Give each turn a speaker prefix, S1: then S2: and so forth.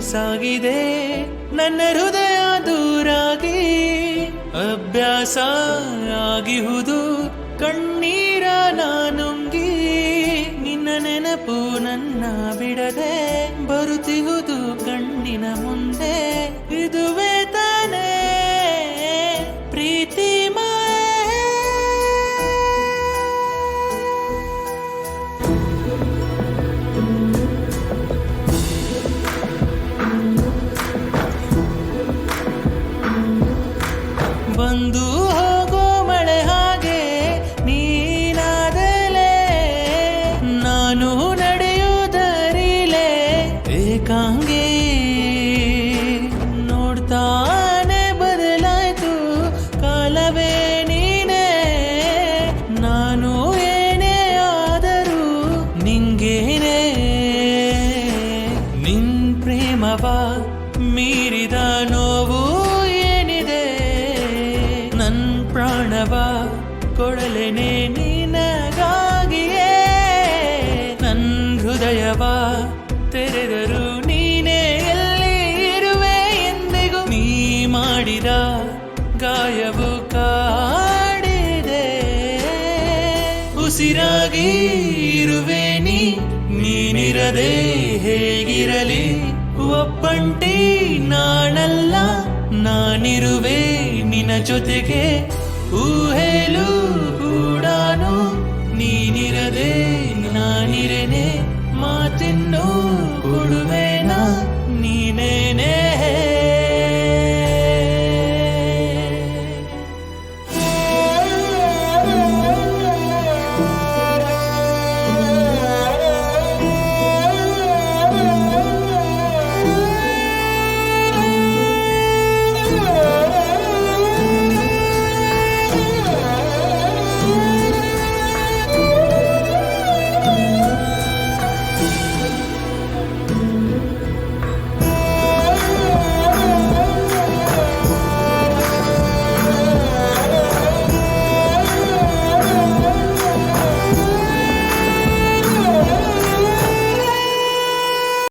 S1: ಸಾಗಿದೆ. ನನ್ನ ಹೃದಯ ದೂರಾಗಿ ಅಭ್ಯಾಸ ಆಗಿಹುದು. ಕಣ್ಣೀರ ನಾನುಂಗಿ ನಿನ್ನ ನೆನಪು ನನ್ನ ಬಿಡದೆ ಬರುತ್ತಿಹುದು. ಕಣ್ಣಿನ ಮುಂದೆ ಇದುವೇ ಬಂದು ಹೋಗೋ ಮಳೆ ಹಾಗೆ ನೀನಾದಲೇ, ನಾನು ನಡೆಯುವುದರಿಲೆ ಏಕಾಂಗಿ. ನೋಡ್ತಾನೆ ಬದಲಾಯ್ತು ಕಾಲವೇ ನೀನೇ, ನಾನು ಏನೇ ಆದರೂ ನಿಂಗೇನೆ. ನಿನ್ ಪ್ರೇಮವ ಮೀರಿದ ಪ್ರಾಣವ ಕೊಡಲೆನೆ ನಿನಗಾಗಿಯೇ. ನನ್ ಹೃದಯವ ತೆರೆದರು ನೀನೇ ಎಲ್ಲಿ ಇರುವೆ ಎಂದಿಗೂ ನೀ ಮಾಡಿದ ಗಾಯವು ಕಾಡಿದೆ. ಉಸಿರಾಗಿ ಇರುವೆ ನೀನಿರದೆ ಹೇಗಿರಲಿ. ಒಪ್ಪಂಟಿ ನಾನಲ್ಲ. ನಾನಿರುವೆ ನಿನ್ನ ಜೊತೆಗೆ. ಊಹೇಲು